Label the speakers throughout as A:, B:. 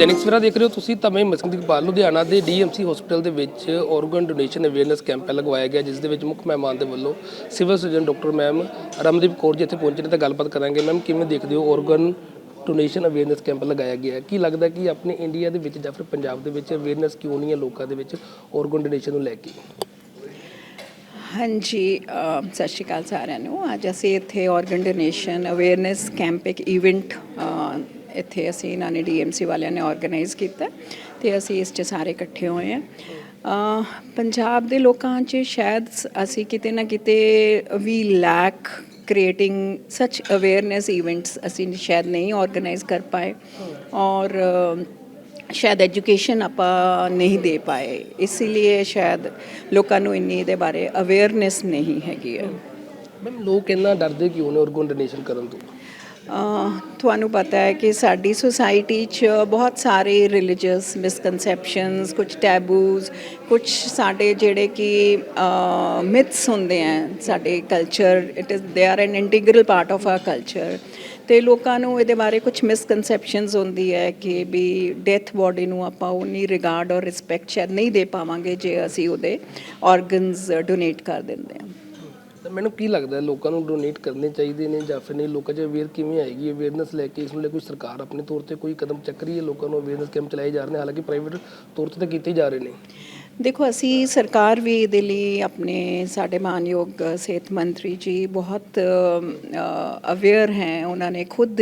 A: ਦੈਨਿਕ ਸਵੇਰਾ ਦੇਖ ਰਹੇ ਹੋ ਤੁਸੀਂ ਤਾਂ ਮੈਂ ਮਸਕਨ ਇਕਬਾਲ ਲੁਧਿਆਣਾ ਦੇ ਡੀਐਮਸੀ ਹਸਪੀਟਲ ਦੇ ਵਿੱਚ ਆਰਗਨ ਡੋਨੇਸ਼ਨ ਅਵੇਅਰਨੈਸ ਕੈਂਪ ਲਗਵਾਇਆ ਗਿਆ, ਜਿਸ ਦੇ ਵਿੱਚ ਮੁੱਖ ਮਹਿਮਾਨ ਦੇ ਵੱਲੋਂ civil surgeon doctor ma'am Ramdeep Kaur ji ਇੱਥੇ ਪਹੁੰਚੇ ਨੇ, ਤਾਂ ਗੱਲਬਾਤ ਕਰਾਂਗੇ ਮੈਮ ਕਿਵੇਂ ਦੇਖਦੇ ਹੋ ਆਰਗਨ ਡੋਨੇਸ਼ਨ ਅਵੇਅਰਨੈਸ ਕੈਂਪ ਲਗਾਇਆ ਗਿਆ ਕੀ ਲੱਗਦਾ ਕਿ ਆਪਣੇ ਇੰਡੀਆ ਦੇ ਵਿੱਚ ਜਾਂ ਫਿਰ ਪੰਜਾਬ ਦੇ ਵਿੱਚ ਅਵੇਅਰਨੈਸ ਕਿਉਂ ਨਹੀਂ ਹੈ ਲੋਕਾਂ ਦੇ ਵਿੱਚ ਆਰਗਨ ਡੋਨੇਸ਼ਨ ਨੂੰ ਲੈ ਕੇ?
B: ਹਾਂਜੀ ਸਤਿ ਸ਼੍ਰੀ ਅਕਾਲ ਸਾਰਿਆਂ ਨੂੰ। ਅੱਜ ਅਸੀਂ ਇੱਥੇ ਆਰਗਨ ਡੋਨੇਸ਼ਨ ਅਵੇਅਰਨੈਸ ਕੈਂਪ ਇੱਕ ਇਵੈਂਟ ਇੱਥੇ ਅਸੀਂ ਇਹਨਾਂ ਨੇ ਡੀਐਮਸੀ ਵਾਲਿਆਂ ਨੇ ਆਰਗੇਨਾਈਜ਼ ਕੀਤਾ ਤੇ ਅਸੀਂ ਇਸ 'ਚ ਸਾਰੇ ਇਕੱਠੇ ਹੋਏ ਹਾਂ। ਪੰਜਾਬ ਦੇ ਲੋਕਾਂ 'ਚ ਸ਼ਾਇਦ ਅਸੀਂ ਕਿਤੇ ਨਾ ਕਿਤੇ ਵੀ lack creating such awareness events ਅਸੀਂ ਸ਼ਾਇਦ ਨਹੀਂ ਆਰਗੇਨਾਈਜ਼ ਕਰ ਪਾਏ ਔਰ ਸ਼ਾਇਦ ਐਜੂਕੇਸ਼ਨ ਆਪਾਂ ਨਹੀਂ ਦੇ ਪਾਏ। ਇਸ ਲਈ ਸ਼ਾਇਦ ਲੋਕਾਂ ਨੂੰ ਇੰਨੀ ਇਹਦੇ ਬਾਰੇ ਅਵੇਅਰਨੈਸ ਨਹੀਂ ਹੈਗੀ ਹੈ।
A: ਮੈਮ ਲੋਕ ਇੰਨਾ ਡਰਦੇ ਕਿਉਂ ਨੇ ਆਰਗਨ ਡੋਨੇਸ਼ਨ ਕਰਨ ਤੋਂ?
B: ਤੁਹਾਨੂੰ ਪਤਾ ਹੈ ਕਿ ਸਾਡੀ ਸੁਸਾਇਟੀ 'ਚ ਬਹੁਤ ਸਾਰੇ ਰਿਲੀਜੀਅਸ ਮਿਸਕਨਸੈਪਸ਼ਨਸ ਕੁਝ ਟੈਬੂਜ਼ ਕੁਝ ਸਾਡੇ ਜਿਹੜੇ ਕਿ ਮਿਥਸ ਹੁੰਦੇ ਆ ਸਾਡੇ culture it is they are an integral part of our culture ਤੇ ਲੋਕਾਂ ਨੂੰ ਇਹਦੇ ਬਾਰੇ ਕੁਝ ਮਿਸਕਨਸੈਪਸ਼ਨਸ ਹੁੰਦੀ ਹੈ ਕਿ ਵੀ ਡੈਥ ਬਾਡੀ ਨੂੰ ਆਪਾਂ ਉਨੀ ਰਿਗਾਰਡ ਔਰ ਰਿਸਪੈਕਟ ਸ਼ਾਇਦ ਨਹੀਂ ਦੇ ਪਾਵਾਂਗੇ ਜੇ ਅਸੀਂ ਉਹਦੇ ਆਰਗਨਸ ਡੋਨੇਟ ਕਰ ਦਿੰਦੇ ਹਾਂ।
A: ਤਾਂ ਮੈਨੂੰ ਕੀ ਲੱਗਦਾ ਲੋਕਾਂ ਨੂੰ ਡੋਨੇਟ ਕਰਨੇ ਚਾਹੀਦੇ ਨੇ ਜਾਂ ਫਿਰ ਨਹੀਂ? ਲੋਕਾਂ 'ਚ ਅਵੇਅਰ ਕਿਵੇਂ ਆਏਗੀ? ਅਵੇਅਰਨੈਸ ਲੈ ਕੇ ਇਸ ਨੂੰ ਲੈ ਕੋਈ ਸਰਕਾਰ ਆਪਣੇ ਤੌਰ ਤੇ ਕੋਈ ਕਦਮ ਚੱਕ ਰਹੀ ਹੈ? ਲੋਕਾਂ ਨੂੰ ਅਵੇਅਰਨੈਸ ਕੈਂਪ ਚਲਾਏ ਜਾ ਰਹੇ ਨੇ? ਹਾਲਾਂਕਿ ਪ੍ਰਾਈਵੇਟ ਤੌਰ ਤੇ ਤਾਂ ਕੀਤੇ ਜਾ ਰਹੇ ਨੇ।
B: ਦੇਖੋ, ਅਸੀਂ ਸਰਕਾਰ ਵੀ ਇਹਦੇ ਲਈ ਆਪਣੇ ਸਾਡੇ ਮਾਨਯੋਗ ਸਿਹਤ ਮੰਤਰੀ ਜੀ ਬਹੁਤ ਅਵੇਅਰ ਹੈ। ਉਹਨਾਂ ਨੇ ਖੁਦ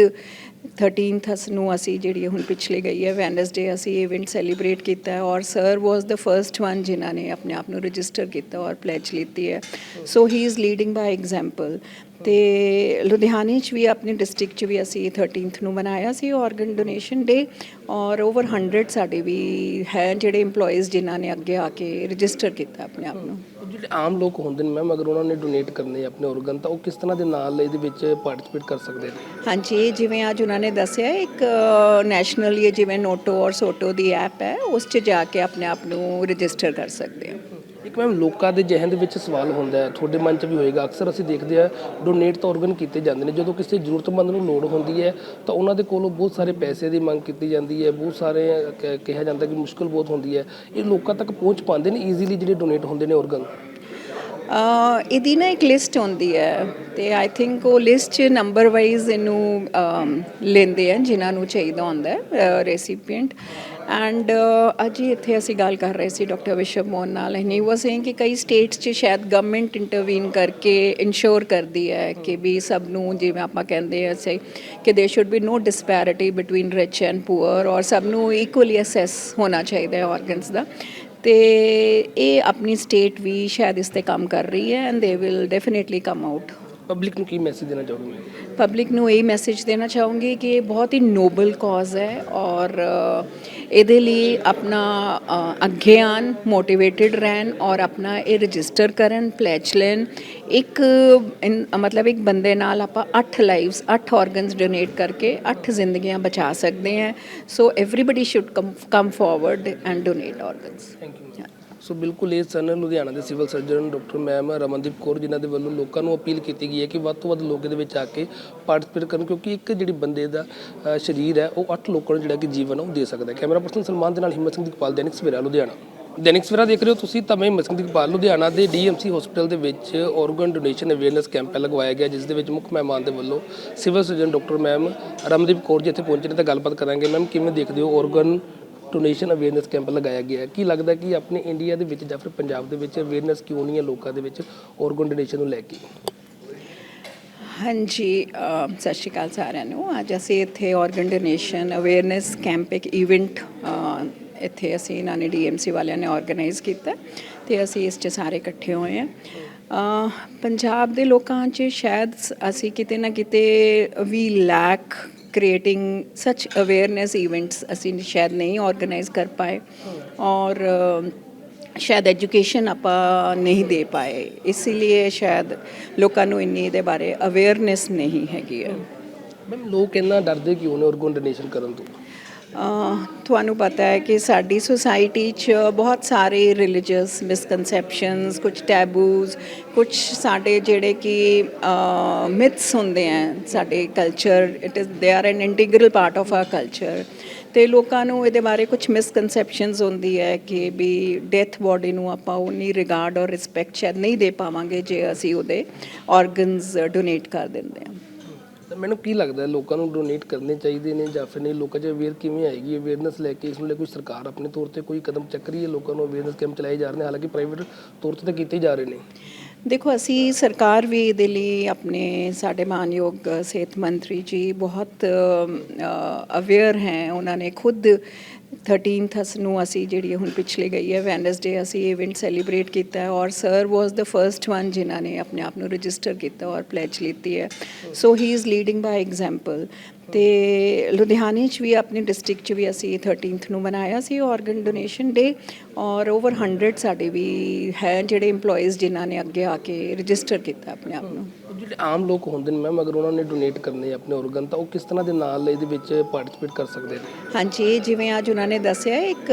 B: 13th ਅਸ, ਨੂੰ ਅਸੀਂ ਜਿਹੜੀ ਹੁਣ ਪਿਛਲੇ ਗਈ ਹੈ ਵੈਨਸਡੇ ਅਸੀਂ ਇਵੈਂਟ ਸੈਲੀਬ੍ਰੇਟ ਕੀਤਾ ਹੈ ਔਰ sir was the first one ਜਿਨ੍ਹਾਂ ਨੇ ਆਪਣੇ ਆਪ ਨੂੰ ਰਜਿਸਟਰ ਕੀਤਾ ਔਰ ਪਲੇਜ ਲਿੱਤੀ ਹੈ। So he is leading by example ਤੇ ਲੁਧਿਆਣੇ 'ਚ ਵੀ ਆਪਣੇ ਡਿਸਟ੍ਰਿਕਟ 'ਚ ਵੀ ਅਸੀਂ 13th ਨੂੰ ਮਨਾਇਆ ਸੀ ਆਰਗਨ ਡੋਨੇਸ਼ਨ ਡੇ ਔਰ ਓਵਰ 100 ਸਾਡੇ ਵੀ ਹੈ ਜਿਹੜੇ EMPLOYEES ਜਿਨ੍ਹਾਂ ਨੇ ਅੱਗੇ ਆ ਕੇ ਰਜਿਸਟਰ ਕੀਤਾ ਆਪਣੇ ਆਪ ਨੂੰ।
A: ਜਿਹੜੇ ਆਮ ਲੋਕ ਹੁੰਦੇ ਨੇ ਮੈਮ ਅਗਰ ਉਹਨਾਂ ਨੇ ਡੋਨੇਟ ਕਰਨੇ ਆਪਣੇ ਆਰਗਨ ਤਾਂ ਉਹ ਕਿਸ ਤਰ੍ਹਾਂ ਦੇ ਨਾਲ ਇਹਦੇ ਵਿੱਚ ਪਾਰਟਿਸਿਪੇਟ ਕਰ ਸਕਦੇ ਨੇ?
B: ਹਾਂਜੀ ਜਿਵੇਂ ਅੱਜ ਉਹਨਾਂ ਨੇ ਦੱਸਿਆ ਇੱਕ ਨੈਸ਼ਨਲ ਇਹ ਜਿਵੇਂ ਨੋਟੋ ਔਰ ਸੋਟੋ ਦੀ ਐਪ ਹੈ ਉਸ 'ਚ ਜਾ ਕੇ ਆਪਣੇ ਆਪ ਨੂੰ ਰਜਿਸਟਰ ਕਰ ਸਕਦੇ ਹੋ
A: ਇੱਕ ਮੈਮ ਲੋਕਾਂ ਦੇ ਜ਼ਿਹਨ ਦੇ ਵਿੱਚ ਸਵਾਲ ਹੁੰਦਾ ਹੈ ਤੁਹਾਡੇ ਮਨ 'ਚ ਵੀ ਹੋਏਗਾ। ਅਕਸਰ ਅਸੀਂ ਦੇਖਦੇ ਆ ਡੋਨੇਟ ਤਾਂ ਆਰਗਨ ਕੀਤੇ ਜਾਂਦੇ ਨੇ। ਜਦੋਂ ਕਿਸੇ ਜ਼ਰੂਰਤਮੰਦ ਨੂੰ ਲੋੜ ਹੁੰਦੀ ਹੈ ਤਾਂ ਉਹਨਾਂ ਦੇ ਕੋਲੋਂ ਬਹੁਤ ਸਾਰੇ ਪੈਸੇ ਦੀ ਮੰਗ ਕੀਤੀ ਜਾਂਦੀ ਹੈ। ਬਹੁਤ ਸਾਰੇ ਕ- ਕਿਹਾ ਜਾਂਦਾ ਕਿ ਮੁਸ਼ਕਲ ਬਹੁਤ ਹੁੰਦੀ ਹੈ। ਇਹ ਲੋਕਾਂ ਤੱਕ ਪਹੁੰਚ ਪਾਉਂਦੇ ਨੇ ਈਜ਼ੀਲੀ ਜਿਹੜੇ ਡੋਨੇਟ ਹੁੰਦੇ ਨੇ ਆਰਗਨ
B: ਅਹ ਇਹਦੀ ਨਾ ਇੱਕ ਲਿਸਟ ਹੁੰਦੀ ਹੈ ਤੇ ਆਈ ਥਿੰਕ ਉਹ ਲਿਸਟ 'ਚ ਨੰਬਰ ਵਾਈਜ਼ ਇਹਨੂੰ ਅਮ, ਲੈਂਦੇ ਆ ਜਿਨ੍ਹਾਂ ਨੂੰ ਚਾਹੀਦਾ ਹੁੰਦਾ ਹੈ ਰੈਸੀਪੀਐਂਟ ਐਂਡ uh, ਅੱਜ ਹੀ ਇੱਥੇ ਅਸੀਂ ਗੱਲ ਕਰ ਰਹੇ ਸੀ ਡਾਕਟਰ ਵਿਸ਼ਵ ਮੋਹਨ ਨਾਲ ਐਂਡ ਹੀ ਵਾਸ ਸੇਇੰਗ ਕਿ ਕਈ ਸਟੇਟਸ 'ਚ ਸ਼ਾਇਦ ਗਵਰਨਮੈਂਟ ਇੰਟਰਵੀਨ ਕਰਕੇ ਇਨਸ਼ੋਰ ਕਰਦੀ ਹੈ ਕਿ ਵੀ ਸਭ ਨੂੰ ਜਿਵੇਂ ਆਪਾਂ ਕਹਿੰਦੇ ਆ ਸੇ ਕਿ they should be no disparity between rich and poor ਔਰ ਸਭ ਨੂੰ ਇਕੁਅਲੀ ਅਸੈਸ ਹੋਣਾ ਚਾਹੀਦਾ ਹੈ ਆਰਗਨਸ ਦਾ। ਤੇ ਇਹ ਆਪਣੀ ਸਟੇਟ ਵੀ ਸ਼ਾਇਦ ਇਸ ਤੇ ਕੰਮ ਕਰ ਰਹੀ ਹੈ and they will definitely come out
A: public ਨੂੰ ਕੀ ਮੈਸੇਜ ਦੇਣਾ ਚਾਹੋਗੇ?
B: ਪਬਲਿਕ ਨੂੰ ਇਹ ਮੈਸੇਜ ਦੇਣਾ ਚਾਹੂੰਗੀ ਕਿ ਇਹ ਬਹੁਤ ਹੀ ਨੋਬਲ ਕਾਜ਼ ਹੈ ਔਰ ਇਹਦੇ ਲਈ ਆਪਣਾ ਅੱਗੇ ਆਉਣ ਮੋਟੀਵੇਟਿਡ ਰਹਿਣ ਔਰ ਆਪਣਾ ਇਹ ਰਜਿਸਟਰ ਕਰਨ ਪਲੇਜ ਲੈਣ। ਇੱਕ ਮਤਲਬ ਇੱਕ ਬੰਦੇ ਨਾਲ ਆਪਾਂ 8 ਲਾਈਵਸ 8 ਆਰਗਨਸ ਡੋਨੇਟ ਕਰਕੇ 8 ਜ਼ਿੰਦਗੀਆਂ ਬਚਾ ਸਕਦੇ ਹਾਂ। So everybody should come forward and donate organs
A: thank you so ਬਿਲਕੁਲ ਇਹ ਸਨ ਲੁਧਿਆਣਾ ਦੇ civil surgeon doctor ma'am Ramandeep Kaur ਜਿਨ੍ਹਾਂ ਦੇ ਵੱਲੋਂ ਲੋਕਾਂ ਨੂੰ ਅਪੀਲ ਕੀਤੀ ਗਈ ਹੈ ਕਿ ਵੱਧ ਤੋਂ ਵੱਧ ਲੋਕ ਇਹਦੇ ਵਿੱਚ ਆ ਕੇ ਪਾਰਟਿਸਿਪੇਟ ਕਰਨ ਕਿਉਂਕਿ ਇੱਕ ਜਿਹੜੀ ਬੰਦੇ ਦਾ ਅ, ਸਰੀਰ ਹੈ ਉਹ ਅੱਠ ਲੋਕਾਂ ਨੂੰ ਜਿਹੜਾ ਕਿ ਜੀਵਨ ਆ ਉਹ ਦੇ ਸਕਦਾ ਹੈ। ਕੈਮਰਾ ਪਰਸਨ ਸਲਮਾਨ ਦੇ ਨਾਲ ਹਿੰਮਤ ਸਿੰਘ ਦੀਪਾਲ ਦੈਨਿਕ ਸਵੇਰਾ ਲੁਧਿਆਣਾ। ਦੈਨਿਕ ਸਵੇਰਾ ਦੇਖ ਰਹੇ ਹੋ ਤੁਸੀਂ ਤਾਂ ਮੈਂ ਹਿੰਮਤ ਸਿੰਘ ਦੀਪਾਲ ਲੁਧਿਆਣਾ ਦੇ ਡੀਐਮਸੀ ਹਸਪੀਟਲ ਦੇ ਵਿੱਚ ਆਰਗਨ ਡੋਨੇਸ਼ਨ ਅਵੇਅਰਨੈਸ ਕੈਂਪ ਲਗਵਾਇਆ ਗਿਆ ਜਿਸ ਦੇ ਵਿੱਚ ਮੁੱਖ ਮਹਿਮਾਨ ਦੇ ਵੱਲੋਂ civil surgeon doctor ma'am Ramdeep Kaur ji ਇੱਥੇ ਪਹੁੰਚੇ ਨੇ ਤਾਂ ਗੱਲਬਾਤ ਕਰਾਂਗੇ। ਮੈਮ ਕਿਵੇਂ ਦੇਖਦੇ ਹੋ ਆਰਗਨ ਡੋਨੇਸ਼ਨ ਅਵੇਅਰਨੈਸ ਕੈਂਪ ਲਗਾਇਆ ਗਿਆ ਹੈ? ਕੀ ਲੱਗਦਾ ਕਿ ਆਪਣੇ ਇੰਡੀਆ ਦੇ ਵਿੱਚ ਜਾਂ ਫਿਰ ਪੰਜਾਬ ਦੇ ਵਿੱਚ ਅਵੇਅਰਨੈਸ ਕਿਉਂ ਨਹੀਂ ਹੈ ਲੋਕਾਂ ਦੇ ਵਿੱਚ ਆਰਗਨ ਡੋਨੇਸ਼ਨ ਨੂੰ ਲੈ ਕੇ?
B: ਹਾਂਜੀ ਸਤਿ ਸ਼੍ਰੀ ਅਕਾਲ ਸਾਰਿਆਂ ਨੂੰ। ਅੱਜ ਅਸੀਂ ਇੱਥੇ ਆਰਗਨ ਡੋਨੇਸ਼ਨ ਅਵੇਅਰਨੈਸ ਕੈਂਪ ਇੱਕ ਇਵੈਂਟ ਇੱਥੇ ਅਸੀਂ ਇਹਨਾਂ ਨੇ ਡੀਐਮਸੀ ਵਾਲਿਆਂ ਨੇ ਆਰਗੇਨਾਈਜ਼ ਕੀਤਾ ਤੇ ਅਸੀਂ ਇਸ 'ਚ ਸਾਰੇ ਇਕੱਠੇ ਹੋਏ ਹਾਂ। ਪੰਜਾਬ ਦੇ ਲੋਕਾਂ 'ਚ ਸ਼ਾਇਦ ਅਸੀਂ ਕਿਤੇ ਨਾ ਕਿਤੇ ਵੀ like creating such awareness events ਅਸੀਂ ਸ਼ਾਇਦ ਨਹੀਂ ਆਰਗੇਨਾਈਜ਼ ਕਰ ਪਾਏ। ਔਰ ਸ਼ਾਇਦ ਐਜੂਕੇਸ਼ਨ ਆਪਾਂ ਨਹੀਂ ਦੇ ਪਾਏ। ਇਸ ਲਈ ਸ਼ਾਇਦ ਲੋਕਾਂ ਨੂੰ ਇੰਨੀ ਇਹਦੇ ਬਾਰੇ ਅਵੇਅਰਨੈਸ ਨਹੀਂ ਹੈਗੀ ਹੈ।
A: ਮੈਮ ਲੋਕ ਇੰਨਾ ਡਰਦੇ ਕਿਉਂ ਨੇ ਆਰਗਨ ਡੋਨੇਸ਼ਨ ਕਰਨ ਤੋਂ?
B: ਤੁਹਾਨੂੰ ਪਤਾ ਹੈ ਕਿ ਸਾਡੀ ਸੁਸਾਇਟੀ 'ਚ ਬਹੁਤ ਸਾਰੇ ਰਿਲੀਜੀਅਸ ਮਿਸਕਨਸੈਪਸ਼ਨਸ ਕੁਝ ਟੈਬੂਜ਼ ਕੁਝ ਸਾਡੇ ਜਿਹੜੇ ਕਿ ਮਿਥਸ ਹੁੰਦੇ ਆ ਸਾਡੇ culture it is they are an integral part of our culture ਤੇ ਲੋਕਾਂ ਨੂੰ ਇਹਦੇ ਬਾਰੇ ਕੁਝ ਮਿਸਕਨਸੈਪਸ਼ਨਸ ਹੁੰਦੀ ਹੈ ਕਿ ਵੀ ਡੈਥ ਬੋਡੀ ਨੂੰ ਆਪਾਂ ਉਨੀ ਰਿਗਾਰਡ ਔਰ ਰਿਸਪੈਕਟ ਸ਼ਾਇਦ ਨਹੀਂ ਦੇ ਪਾਵਾਂਗੇ ਜੇ ਅਸੀਂ ਉਹਦੇ ਆਰਗਨਸ ਡੋਨੇਟ ਕਰ ਦਿੰਦੇ ਹਾਂ।
A: ਤਾਂ ਮੈਨੂੰ ਕੀ ਲੱਗਦਾ ਹੈ, ਲੋਕਾਂ ਨੂੰ ਡੋਨੇਟ ਕਰਨੇ ਚਾਹੀਦੇ ਨੇ ਜਾਂ ਫਿਰ ਨਹੀਂ? ਲੋਕਾਂ 'ਚ ਅਵੇਅਰ ਕਿਵੇਂ ਆਏਗੀ? ਅਵੇਅਰਨੈਸ ਲੈ ਕੇ ਇਸ ਨੂੰ ਲੈ ਕੋਈ ਸਰਕਾਰ ਆਪਣੇ ਤੌਰ ਤੇ ਕੋਈ ਕਦਮ ਚੱਕ ਰਹੀ ਹੈ? ਲੋਕਾਂ ਨੂੰ ਅਵੇਅਰਨੈਸ ਕੈਂਪ ਚਲਾਏ ਜਾ ਰਹੇ ਨੇ? ਹਾਲਾਂਕਿ ਪ੍ਰਾਈਵੇਟ ਤੌਰ ਤੇ ਤਾਂ ਕੀਤੇ ਜਾ ਰਹੇ ਨੇ।
B: ਦੇਖੋ, ਅਸੀਂ ਸਰਕਾਰ ਵੀ ਇਹਦੇ ਲਈ ਆਪਣੇ ਸਾਡੇ ਮਾਨਯੋਗ ਸਿਹਤ ਮੰਤਰੀ ਜੀ ਬਹੁਤ ਅਵੇਅਰ ਹੈ। ਉਹਨਾਂ ਨੇ ਖੁਦ 13th ਅਸ, ਨੂੰ ਅਸੀਂ ਜਿਹੜੀ ਹੁਣ ਪਿਛਲੇ ਗਈ ਹੈ ਵੈਨਸਡੇ ਅਸੀਂ ਇਵੈਂਟ ਸੈਲੀਬ੍ਰੇਟ ਕੀਤਾ ਹੈ ਔਰ sir was the first one ਜਿਨ੍ਹਾਂ ਨੇ ਆਪਣੇ ਆਪ ਨੂੰ ਰਜਿਸਟਰ ਕੀਤਾ ਔਰ ਪਲੇਜ ਲਿੱਤੀ ਹੈ। So he is leading by example ਤੇ ਲੁਧਿਆਣੇ 'ਚ ਵੀ, ਆਪਣੇ ਡਿਸਟ੍ਰਿਕਟ 'ਚ ਵੀ ਅਸੀਂ 13th ਨੂੰ ਮਨਾਇਆ ਸੀ ਆਰਗਨ ਡੋਨੇਸ਼ਨ ਡੇ ਔਰ ਓਵਰ 100 ਸਾਡੇ ਵੀ ਹੈ ਜਿਹੜੇ EMPLOYEES ਜਿਨ੍ਹਾਂ ਨੇ ਅੱਗੇ ਆ ਕੇ ਰਜਿਸਟਰ ਕੀਤਾ ਆਪਣੇ ਆਪ ਨੂੰ।
A: ਜਿਹੜੇ ਆਮ ਲੋਕ ਹੁੰਦੇ ਨੇ ਮੈਮ, ਅਗਰ ਉਹਨਾਂ ਨੇ ਡੋਨੇਟ ਕਰਨੇ ਆਪਣੇ organ, ਤਾਂ ਉਹ ਕਿਸ ਤਰ੍ਹਾਂ ਦੇ ਨਾਲ ਇਹਦੇ ਵਿੱਚ ਪਾਰਟਿਸਿਪੇਟ ਕਰ ਸਕਦੇ ਨੇ?
B: ਹਾਂਜੀ ਜਿਵੇਂ ਅੱਜ ਉਹਨਾਂ ਨੇ ਦੱਸਿਆ, ਇੱਕ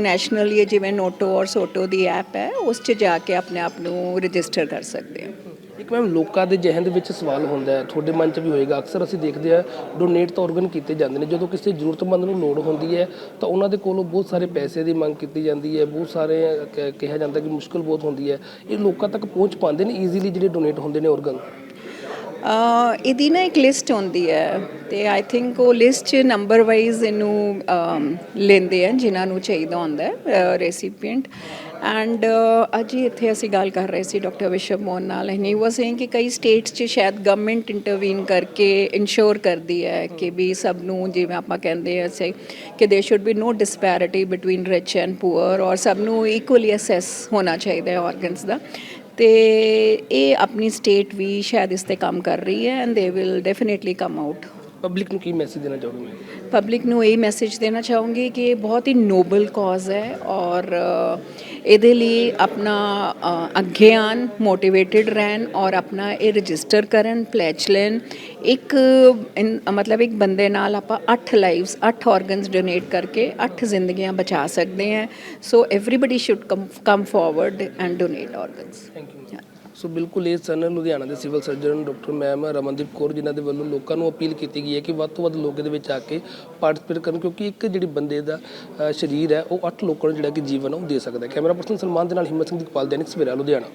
B: ਨੈਸ਼ਨਲੀ ਜਿਵੇਂ ਨੋਟੋ ਔਰ ਸੋਟੋ ਦੀ ਐਪ ਹੈ, ਉਸ 'ਚ ਜਾ ਕੇ ਆਪਣੇ ਆਪ ਨੂੰ ਰਜਿਸਟਰ ਕਰ ਸਕਦੇ ਹੋ
A: ਇੱਕ ਮੈਮ ਲੋਕਾਂ ਦੇ ਜ਼ਿਹਨ ਦੇ ਵਿੱਚ ਸਵਾਲ ਹੁੰਦਾ ਹੈ। ਤੁਹਾਡੇ ਮਨ 'ਚ ਵੀ ਹੋਏਗਾ। ਅਕਸਰ ਅਸੀਂ ਦੇਖਦੇ ਆ ਡੋਨੇਟ ਤਾਂ organ ਕੀਤੇ ਜਾਂਦੇ ਨੇ। ਜਦੋਂ ਕਿਸੇ ਜ਼ਰੂਰਤਮੰਦ ਨੂੰ ਲੋੜ ਹੁੰਦੀ ਹੈ ਤਾਂ ਉਹਨਾਂ ਦੇ ਕੋਲੋਂ ਬਹੁਤ ਸਾਰੇ ਪੈਸੇ ਦੀ ਮੰਗ ਕੀਤੀ ਜਾਂਦੀ ਹੈ। ਬਹੁਤ ਸਾਰੇ ਕ- ਕਿਹਾ ਜਾਂਦਾ ਕਿ ਮੁਸ਼ਕਲ ਬਹੁਤ ਹੁੰਦੀ ਹੈ। ਇਹ ਲੋਕਾਂ ਤੱਕ ਪਹੁੰਚ ਪਾਉਂਦੇ ਨੇ ਈਜ਼ੀਲੀ ਜਿਹੜੇ ਡੋਨੇਟ ਹੁੰਦੇ ਨੇ organ?
B: ਅਹ ਇਹਦੀ ਨਾ ਇੱਕ ਲਿਸਟ ਹੁੰਦੀ ਹੈ ਤੇ ਆਈ ਥਿੰਕ ਉਹ ਲਿਸਟ 'ਚ ਨੰਬਰ ਵਾਈਜ਼ ਇਹਨੂੰ ਅਮ, ਲੈਂਦੇ ਆ ਜਿਨ੍ਹਾਂ ਨੂੰ ਚਾਹੀਦਾ ਹੁੰਦਾ ਹੈ ਰੈਸੀਪੀਐਂਟ ਐਂਡ uh, ਅੱਜ ਹੀ ਇੱਥੇ ਅਸੀਂ ਗੱਲ ਕਰ ਰਹੇ ਸੀ ਡਾਕਟਰ ਵਿਸ਼ਵ ਮੋਹਨ ਨਾਲ ਐਂਡ ਹੀ ਵਾਸ ਸੇਇੰਗ ਕਿ ਕਈ ਸਟੇਟਸ 'ਚ ਸ਼ਾਇਦ ਗਵਰਨਮੈਂਟ ਇੰਟਰਵੀਨ ਕਰਕੇ ਇਨਸ਼ੋਰ ਕਰਦੀ ਹੈ ਕਿ ਵੀ ਸਭ ਨੂੰ ਜਿਵੇਂ ਆਪਾਂ ਕਹਿੰਦੇ ਆ ਸੇ ਕਿ they should be no disparity between rich and poor ਔਰ ਸਭ ਨੂੰ ਇਕੁਅਲੀ ਅਸੈਸ ਹੋਣਾ ਚਾਹੀਦਾ ਹੈ ਆਰਗਨਸ ਦਾ। ਤੇ ਇਹ ਆਪਣੀ ਸਟੇਟ ਵੀ ਸ਼ਾਇਦ ਇਸ ਤੇ ਕੰਮ ਕਰ ਰਹੀ ਹੈ and they will definitely come out
A: public ਨੂੰ ਕੀ ਮੈਸੇਜ ਦੇਣਾ ਚਾਹੋਗੇ? ਮੈਂ
B: ਪਬਲਿਕ ਨੂੰ ਇਹ ਮੈਸੇਜ ਦੇਣਾ ਚਾਹੂੰਗੀ ਕਿ ਇਹ ਬਹੁਤ ਹੀ ਨੋਬਲ ਕਾਜ਼ ਹੈ ਔਰ ਇਹਦੇ ਲਈ ਆਪਣਾ ਅੱਗੇ ਆਉਣ ਮੋਟੀਵੇਟਿਡ ਰਹਿਣ ਔਰ ਆਪਣਾ ਇਹ ਰਜਿਸਟਰ ਕਰਨ ਪਲੇਜ ਲੈਣ। ਇੱਕ ਮਤਲਬ ਇੱਕ ਬੰਦੇ ਨਾਲ ਆਪਾਂ 8 ਲਾਈਵਸ 8 ਆਰਗਨਸ ਡੋਨੇਟ ਕਰਕੇ 8 ਜ਼ਿੰਦਗੀਆਂ ਬਚਾ ਸਕਦੇ ਹਾਂ। So everybody should come forward and donate organs
A: thank you so ਬਿਲਕੁਲ ਇਹ ਸਨ ਲੁਧਿਆਣਾ ਦੇ civil surgeon doctor ma'am Ramandeep Kaur ਜਿਨ੍ਹਾਂ ਦੇ ਵੱਲੋਂ ਲੋਕਾਂ ਨੂੰ ਅਪੀਲ ਕੀਤੀ ਗਈ ਹੈ ਕਿ ਵੱਧ ਤੋਂ ਵੱਧ ਲੋਕ ਇਹਦੇ ਵਿੱਚ ਆ ਕੇ ਪਾਰਟਿਸਿਪੇਟ ਕਰਨ ਕਿਉਂਕਿ ਇੱਕ ਜਿਹੜੀ ਬੰਦੇ ਦਾ ਅ, ਸਰੀਰ ਹੈ ਉਹ 8 ਲੋਕਾਂ ਨੂੰ ਜਿਹੜਾ ਕਿ ਜੀਵਨ ਆ ਉਹ ਦੇ ਸਕਦਾ ਹੈ। ਕੈਮਰਾ ਪਰਸਨ ਸਲਮਾਨ ਦੇ ਨਾਲ ਹਿੰਮਤ ਸਿੰਘ ਦੀ ਕਪਾਲ ਦੈਨਿਕ ਸਵੇਰਾ ਲੁਧਿਆਣਾ।